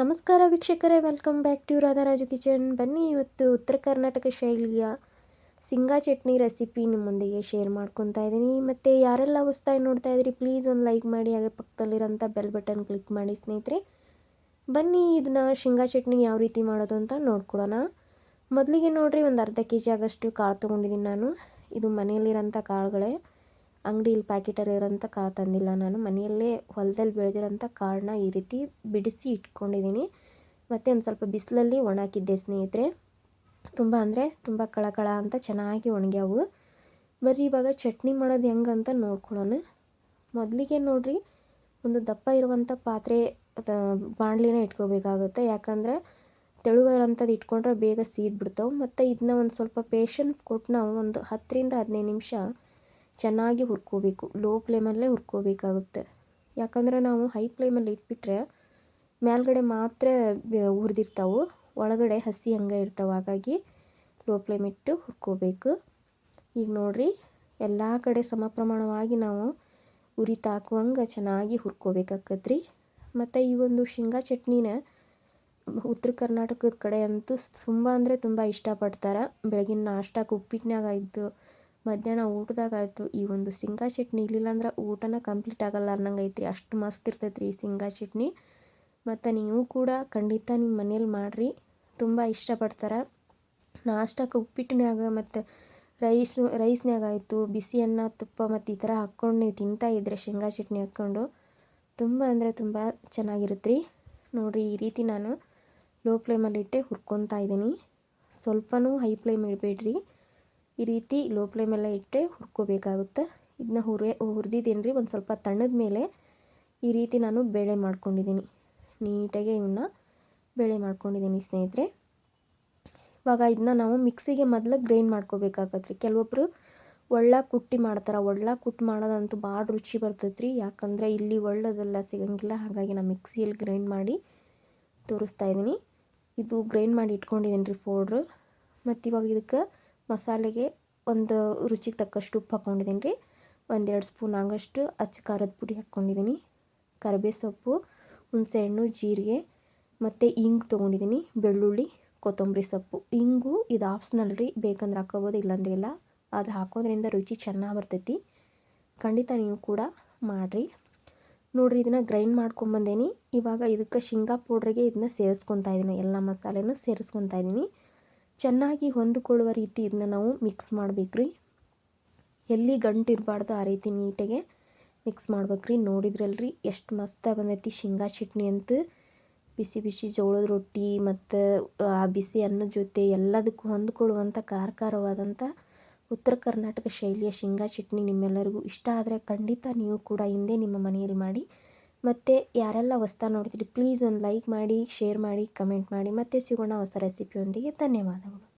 ನಮಸ್ಕಾರ ವೀಕ್ಷಕರೇ welcome back to Radharaju kitchen ಬನ್ನಿ ಇವತ್ತು ಉತ್ತರ ಕರ್ನಾಟಕ ಶೈಲಿಯ ಸಿಂಗಾ ಚಟ್ನಿ ರೆಸಿಪಿ ನಿಮ್ಮೊಂದಿಗೆ ಶೇರ್ ಮಾಡ್ಕೊತಾ ಇದ್ದೀನಿ. ಮತ್ತು ಯಾರೆಲ್ಲ ಹೊಸ್ದಾಗಿ ನೋಡ್ತಾ ಇದ್ರಿ ಪ್ಲೀಸ್ ಒಂದು ಲೈಕ್ ಮಾಡಿ, ಹಾಗೆ ಪಕ್ಕದಲ್ಲಿರೋಂಥ ಬೆಲ್ ಬಟನ್ ಕ್ಲಿಕ್ ಮಾಡಿ ಸ್ನೇಹಿತರೆ. ಬನ್ನಿ ಇದನ್ನ ಶೇಂಗಾ ಚಟ್ನಿ ಯಾವ ರೀತಿ ಮಾಡೋದು ಅಂತ ನೋಡ್ಕೊಡೋಣ ಮೊದಲಿಗೆ ನೋಡಿರಿ, ಒಂದು ಅರ್ಧ ಕೆ ಜಿ ಆಗಷ್ಟು ಕಾಳು ತೊಗೊಂಡಿದ್ದೀನಿ ನಾನು. ಇದು ಮನೆಯಲ್ಲಿರೋಂಥ ಕಾಳುಗಳೇ. ಅಂಗಡಿಯಲ್ಲಿ ಪ್ಯಾಕೆಟರ್ ಇರೋಂಥ ಕಾಳು ತಂದಿಲ್ಲ ನಾನು. ಮನೆಯಲ್ಲೇ ಹೊಲದಲ್ಲಿ ಬೆಳೆದಿರೋಂಥ ಕಾಳನ್ನ ಈ ರೀತಿ ಬಿಡಿಸಿ ಇಟ್ಕೊಂಡಿದ್ದೀನಿ. ಮತ್ತು ಒಂದು ಸ್ವಲ್ಪ ಬಿಸಿಲಲ್ಲಿ ಒಣಾಕಿದ್ದೆ ಸ್ನೇಹಿತರೆ. ತುಂಬ ಅಂದರೆ ತುಂಬ ಕಳಕಳ ಅಂತ ಚೆನ್ನಾಗಿ ಒಣಗ್ಯಾವು. ಬರೀ ಇವಾಗ ಚಟ್ನಿ ಮಾಡೋದು ಹೆಂಗೆ ಅಂತ ನೋಡ್ಕೊಳ್ಳೋಣ. ಮೊದಲಿಗೆ ನೋಡಿರಿ, ಒಂದು ದಪ್ಪ ಇರುವಂಥ ಪಾತ್ರೆ ಬಾಣಲಿನ ಇಟ್ಕೋಬೇಕಾಗುತ್ತೆ. ಯಾಕಂದರೆ ತೆಳುವಿರೋಂಥದ್ದು ಇಟ್ಕೊಂಡ್ರೆ ಬೇಗ ಸೀದ್ಬಿಡ್ತಾವೆ. ಮತ್ತು ಇದನ್ನ ಒಂದು ಸ್ವಲ್ಪ ಪೇಷನ್ಸ್ ಕೊಟ್ಟು ನಾವು ಒಂದು ಹತ್ತರಿಂದ ಹದಿನೈದು ನಿಮಿಷ ಚೆನ್ನಾಗಿ ಹುರ್ಕೋಬೇಕು. ಲೋ ಫ್ಲೇಮಲ್ಲೇ ಹುರ್ಕೋಬೇಕಾಗುತ್ತೆ. ಯಾಕಂದರೆ ನಾವು ಹೈ ಫ್ಲೇಮಲ್ಲಿ ಇಟ್ಬಿಟ್ರೆ ಮೇಲ್ಗಡೆ ಮಾತ್ರ ಹುರಿದಿರ್ತಾವೆ. ಒಳಗಡೆ ಹಸಿ ಹಂಗೆ ಇರ್ತಾವೆ. ಹಾಗಾಗಿ ಲೋ ಫ್ಲೇಮ್ ಇಟ್ಟು ಹುರ್ಕೋಬೇಕು. ಈಗ ನೋಡಿರಿ, ಎಲ್ಲ ಕಡೆ ಸಮ ಪ್ರಮಾಣವಾಗಿ ನಾವು ಉರಿ ತಾಕುವಂಗೆ ಚೆನ್ನಾಗಿ ಹುರ್ಕೋಬೇಕಾಗತ್ರಿ ಮತ್ತು ಈ ಒಂದು ಶೇಂಗಾ ಚಟ್ನಿನ ಉತ್ತರ ಕರ್ನಾಟಕದ ಕಡೆ ಅಂತೂ ತುಂಬ ಅಂದರೆ ತುಂಬ ಇಷ್ಟಪಡ್ತಾರೆ. ಬೆಳಗಿನ ನಾಷ್ಟಕ್ಕೆ ಉಪ್ಪಿಟ್ಟಿನಾಗ ಇದ್ದು ಮಧ್ಯಾಹ್ನ ಊಟದಾಗ ಆಯಿತು ಈ ಒಂದು ಶೇಂಗಾ ಚಟ್ನಿ ಇರಲಿಲ್ಲ ಅಂದ್ರೆ ಊಟನ ಕಂಪ್ಲೀಟ್ ಆಗಲ್ಲ ಅನ್ನಂಗೆ ಐತ್ರಿ ಅಷ್ಟು ಮಸ್ತ್ ಇರ್ತೈತೆ ರೀ ಶೇಂಗಾ ಚಟ್ನಿ. ಮತ್ತು ನೀವು ಕೂಡ ಖಂಡಿತ ನಿಮ್ಮ ಮನೇಲಿ ಮಾಡಿರಿ. ತುಂಬ ಇಷ್ಟಪಡ್ತಾರೆ. ನಾಷ್ಟಕ್ಕೆ ಉಪ್ಪಿಟ್ಟಿನಾಗ ಮತ್ತು ರೈಸು ರೈಸ್ನಾಗ ಆಯಿತು ಬಿಸಿ ಅನ್ನ ತುಪ್ಪ ಮತ್ತು ಈ ಥರ ಹಾಕ್ಕೊಂಡು ನೀವು ತಿಂತಾ ಇದ್ರೆ ಶೇಂಗಾ ಚಟ್ನಿ ಹಾಕ್ಕೊಂಡು ತುಂಬ ಅಂದರೆ ತುಂಬ ಚೆನ್ನಾಗಿರುತ್ತೆ ರೀ ನೋಡಿರಿ ಈ ರೀತಿ ನಾನು ಲೋ ಫ್ಲೇಮಲ್ಲಿಟ್ಟೆ ಹುರ್ಕೊತಾ ಇದ್ದೀನಿ. ಸ್ವಲ್ಪನೂ ಹೈ ಫ್ಲೇಮ್ ಇಡಬೇಡ್ರಿ. ಈ ರೀತಿ ಲೋ ಫ್ಲೇಮೆಲ್ಲ ಇಟ್ಟೆ ಹುರ್ಕೋಬೇಕಾಗುತ್ತೆ. ಇದನ್ನ ಹುರಿ ಹುರಿದಿದ್ದೀನಿ ರೀ ಒಂದು ಸ್ವಲ್ಪ ತಣ್ಣದ ಮೇಲೆ ಈ ರೀತಿ ನಾನು ಬೇಳೆ ಮಾಡ್ಕೊಂಡಿದ್ದೀನಿ. ನೀಟಾಗೆ ಇವನ್ನ ಬೇಳೆ ಮಾಡ್ಕೊಂಡಿದ್ದೀನಿ ಸ್ನೇಹಿತರೆ. ಇವಾಗ ಇದನ್ನ ನಾವು ಮಿಕ್ಸಿಗೆ ಮೊದಲು ಗ್ರೈಂಡ್ ಮಾಡ್ಕೋಬೇಕಾಗತ್ತೆ ರೀ ಕೆಲವೊಬ್ಬರು ಒಳ್ಳ ಕುಟ್ಟಿ ಮಾಡ್ತಾರೆ. ಒಳ್ಳ ಕುಟ್ಟಿ ಮಾಡೋದಂತೂ ಭಾಳ ರುಚಿ ಬರ್ತೈತೆ ರೀ ಯಾಕಂದರೆ ಇಲ್ಲಿ ಒಳ್ಳೆದೆಲ್ಲ ಸಿಗಂಗಿಲ್ಲ. ಹಾಗಾಗಿ ನಾನು ಮಿಕ್ಸಿಯಲ್ಲಿ ಗ್ರೈಂಡ್ ಮಾಡಿ ತೋರಿಸ್ತಾ ಇದ್ದೀನಿ. ಇದು ಗ್ರೈಂಡ್ ಮಾಡಿ ಇಟ್ಕೊಂಡಿದ್ದೀನಿ ರೀ ಪೌಡ್ರು. ಮತ್ತು ಇವಾಗ ಇದಕ್ಕೆ ಮಸಾಲೆಗೆ ಒಂದು ರುಚಿಗೆ ತಕ್ಕಷ್ಟು ಉಪ್ಪು ಹಾಕ್ಕೊಂಡಿದ್ದೀನಿ ರೀ. ಒಂದೆರಡು ಸ್ಪೂನ್ ಆಗಷ್ಟು ಅಚ್ಚ ಖಾರದ ಪುಡಿ ಹಾಕ್ಕೊಂಡಿದ್ದೀನಿ ಕರಿಬೇ ಸೊಪ್ಪು ಹುಣಸೆಹಣ್ಣು ಜೀರಿಗೆ ಮತ್ತು ಇಂಗು ತೊಗೊಂಡಿದ್ದೀನಿ. ಬೆಳ್ಳುಳ್ಳಿ, ಕೊತ್ತಂಬರಿ ಸೊಪ್ಪು. ಇಂಗು ಇದು ಆಪ್ಸ್ನಲ್ ರೀ. ಬೇಕಂದ್ರೆ ಹಾಕೋಬೋದು, ಇಲ್ಲಾಂದ್ರೆ ಇಲ್ಲ. ಆದರೆ ಹಾಕೋದ್ರಿಂದ ರುಚಿ ಚೆನ್ನಾಗಿ ಬರ್ತೈತಿ. ಖಂಡಿತ ನೀವು ಕೂಡ ಮಾಡಿರಿ. ನೋಡಿರಿ, ಇದನ್ನು ಗ್ರೈಂಡ್ ಮಾಡ್ಕೊಂಬಂದೇನಿ ಇವಾಗ ಇದಕ್ಕೆ ಶೇಂಗಾ ಪೌಡ್ರಿಗೆ ಇದನ್ನ ಸೇರಿಸ್ಕೊತಾ ಇದ್ದೀನಿ ಎಲ್ಲ ಮಸಾಲೆನೂ ಸೇರಿಸ್ಕೊತಾ ಇದ್ದೀನಿ ಚೆನ್ನಾಗಿ ಹೊಂದಿಕೊಳ್ಳುವ ರೀತಿ ಇದನ್ನ ನಾವು ಮಿಕ್ಸ್ ಮಾಡ್ಬೇಕ್ರಿ. ಎಲ್ಲಿ ಗಂಟು ಇರಬಾರ್ದು ಆ ರೀತಿ ನೀಟಾಗೆ ಮಿಕ್ಸ್ ಮಾಡ್ಬೇಕ್ರಿ. ನೋಡಿದ್ರಲ್ರಿ, ಎಷ್ಟು ಮಸ್ತಾಗಿ ಬಂದೈತಿ ಶೇಂಗಾ ಚಟ್ನಿ ಅಂತ. ಬಿಸಿ ಬಿಸಿ ಜೋಳದ ರೊಟ್ಟಿ ಮತ್ತು, ಆ, ಬಿಸಿ ಅನ್ನದ ಜೊತೆ ಎಲ್ಲದಕ್ಕೂ ಹೊಂದ್ಕೊಳ್ಳುವಂಥ ಖಾರ ಖಾರವಾದಂಥ ಉತ್ತರ ಕರ್ನಾಟಕ ಶೈಲಿಯ ಶೇಂಗಾ ಚಟ್ನಿ ನಿಮ್ಮೆಲ್ಲರಿಗೂ ಇಷ್ಟ ಆದರೆ ಖಂಡಿತ ನೀವು ಕೂಡ ಹಿಂದೆ ನಿಮ್ಮ ಮನೆಯಲ್ಲಿ ಮಾಡಿ ಮತ್ತು ಯಾರೆಲ್ಲ ಹೊಸ್ತಾ ನೋಡ್ತೀರಿ ಪ್ಲೀಸ್ ಒಂದು ಲೈಕ್ ಮಾಡಿ ಶೇರ್ ಮಾಡಿ ಕಮೆಂಟ್ ಮಾಡಿ. ಮತ್ತೆ ಸಿಗೋಣ ಹೊಸ ರೆಸಿಪಿಯೊಂದಿಗೆ ಧನ್ಯವಾದಗಳು.